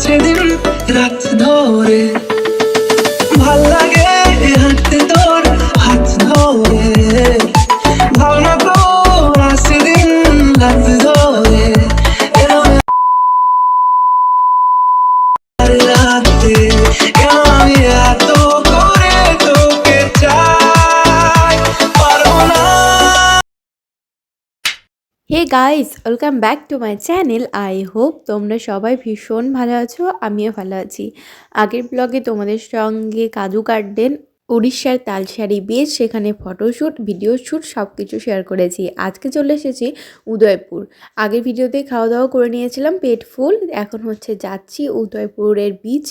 hasredim guys welcome back to my channel I hope তোমরা সবাই ভীষণ ভালো আছো, আমিও ভালো আছি। আগের ব্লগে তোমাদের সঙ্গে কাজু গার্ডেন উড়িষ্যার তালসারি বেশ সেখানে ফটোশ্যুট ভিডিও শ্যুট সব কিছু শেয়ার করেছি। আজকে চলে এসেছি উদয়পুর। আগের ভিডিওতে খাওয়া দাওয়া করে নিয়েছিলাম, পেট ফুল এখন হচ্ছে যাচ্ছি উদয়পুরের বিচ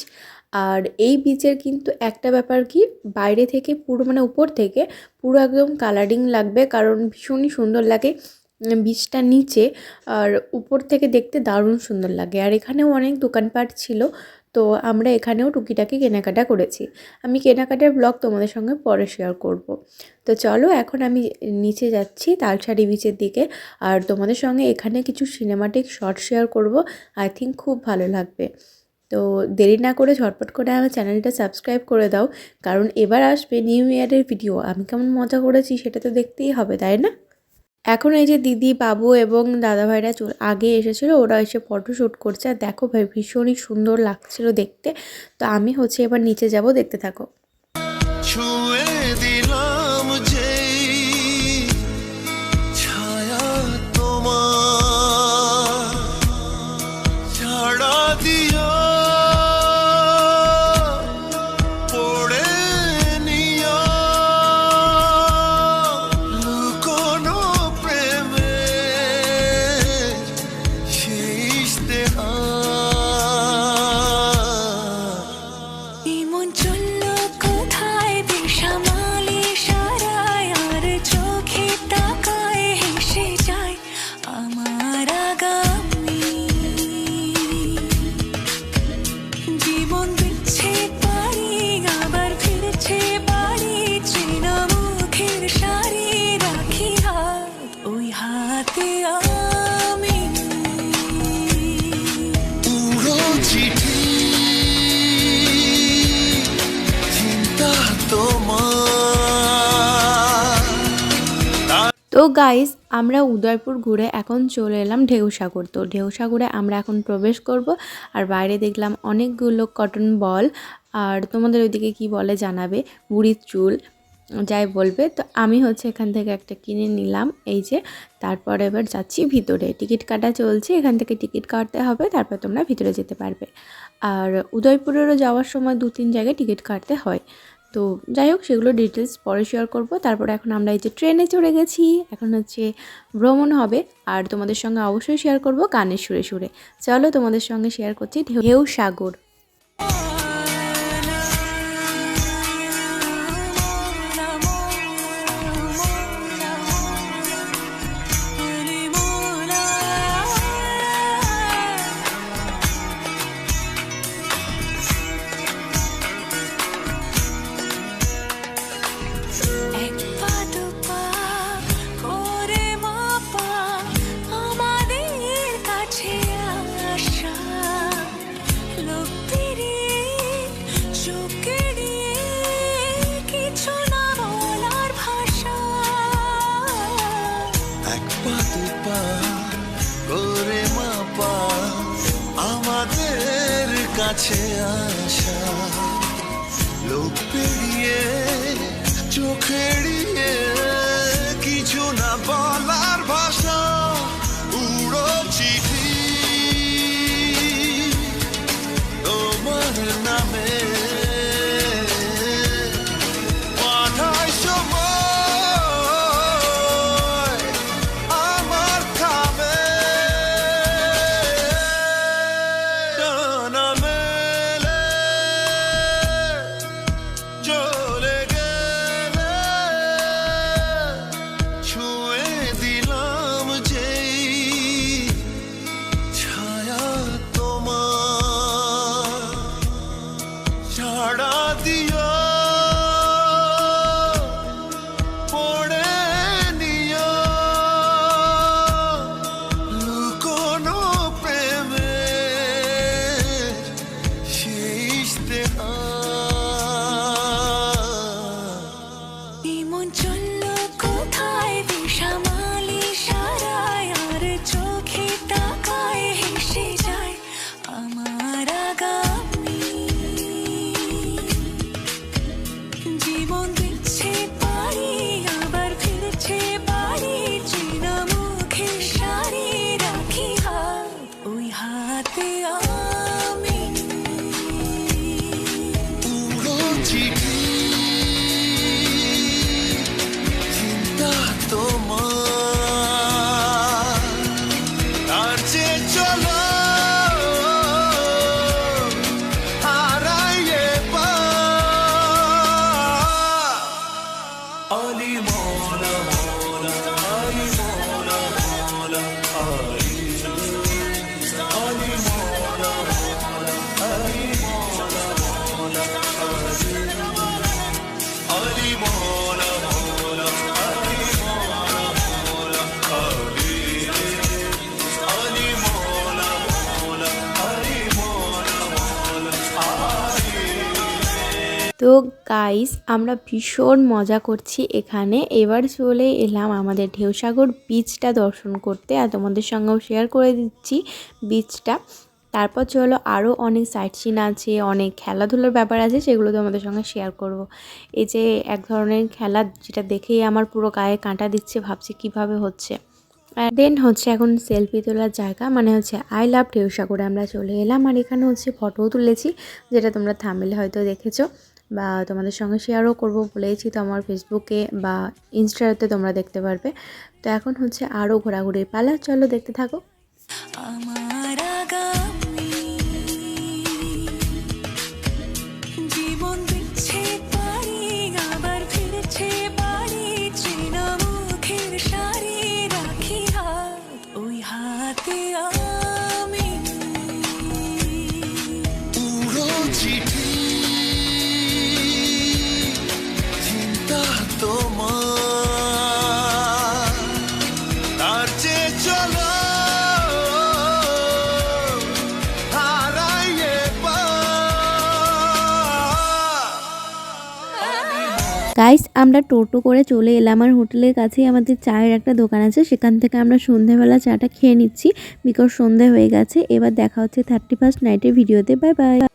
আর এই বিচের কিন্তু একটা ব্যাপার কি, বাইরে থেকে পুরো মানে উপর থেকে পুরো একদম কালারিং লাগবে, কারণ ভীষণই সুন্দর লাগে। বীজটা নিচে আর উপর থেকে দেখতে দারুণ সুন্দর লাগে। আর এখানেও অনেক দোকানপাট ছিল, তো আমরা এখানেও টুকিটাকি কেনাকাটা করেছি। আমি কেনাকাটার ব্লগ তোমাদের সঙ্গে পরে শেয়ার করব। তো চলো এখন আমি নিচে যাচ্ছি তালসারি বিচের দিকে, আর তোমাদের সঙ্গে এখানে কিছু সিনেমাটিক শর্ট শেয়ার করব। আই থিঙ্ক খুব ভালো লাগবে। তো দেরি না করে ঝটপট করে আমার চ্যানেলটা সাবস্ক্রাইব করে দাও, কারণ এবার আসবে নিউ ইয়ারের ভিডিও আমি কেমন মজা করেছি সেটা তো দেখতেই হবে, তাই না? এখন এই যে দিদি, বাবু এবং দাদাভাইরা আগে এসেছিল, ওরা এসে ফটো শ্যুট করছে। আর দেখো ভাই, ভীষণই সুন্দর লাগছিল দেখতে। তো আমি হচ্ছে এবার নিচে যাব, দেখতে থাকো। তো গাইস আমরা উদয়পুর ঘুরে এখন চলে এলাম ঢেউসাগর। তো ঢেউসাগরে আমরা এখন প্রবেশ করব আর বাইরে দেখলাম অনেকগুলো কটন বল আর তোমাদের ওইদিকে কি বলে জানাবে? বুড়ির চুল যাই বলবে, তো আমি হচ্ছে এখান থেকে একটা কিনে নিলাম। এই যে, তারপর এবার যাচ্ছি ভিতরে। টিকিট কাটা চলছে, এখান থেকে টিকিট কাটতে হবে, তারপর তোমরা ভিতরে যেতে পারবে। আর উদয়পুরেরও যাওয়ার সময় দু তিন জায়গায় টিকিট কাটতে হয়। তো যাই হোক, সেগুলো ডিটেলস পরে শেয়ার করব। তারপর এখন আমরা এই যে ট্রেনে চড়ে গেছি। এখন হচ্ছে ভ্রমণ হবে। আর তোমাদের সঙ্গে অবশ্যই শেয়ার করব গানের সুরে সুরে। চলো তোমাদের সঙ্গে শেয়ার করছি ঢেউ সাগর। কাছে আসা লোক পেরিয়ে চোখ cheap. তো গাইস আমরা ভীষণ মজা করছি এখানে। এবার চলে এলাম আমাদের ঢেউসাগর বিচটা দর্শন করতে আর তোমাদের সঙ্গেও শেয়ার করে দিচ্ছি বিচটা তারপর চলো আরও অনেক সাইট সিন আছে, অনেক খেলাধুলার ব্যাপার আছে, সেগুলো তোমাদের সঙ্গে শেয়ার করব। এই যে এক ধরনের খেলা যেটা দেখেই আমার পুরো গায়ে কাঁটা দিচ্ছে, ভাবছি কীভাবে হচ্ছে। দেন হচ্ছে এখন সেলফি তোলার জায়গা মানে হচ্ছে আই লাভ ঢেউসাগরে আমরা চলে এলাম। আর এখানে হচ্ছে ফটোও তুলেছি, যেটা তোমরা থামিলে হয়তো দেখেছ। বা তোমাদের সঙ্গে শেয়ারও করব বলেইছি তো আমার ফেসবুকে বা ইনস্টাতে তোমরা দেখতে পারবে। তো এখন হচ্ছে আরও ঘোরাঘুরির পালা চলো দেখতে থাকো। আমার আগামী গাইস আমরা টোটো করে চলে এলাম। আর হোটেলের কাছেই আমাদের চায়ের একটা দোকান আছে। সেখান থেকে আমরা সন্ধেবেলা চাটা খেয়ে নিচ্ছি। বিকজ সন্ধে হয়ে গেছে। এবার দেখা হচ্ছে থার্টি ফার্স্ট নাইটের ভিডিওতে বাই বাই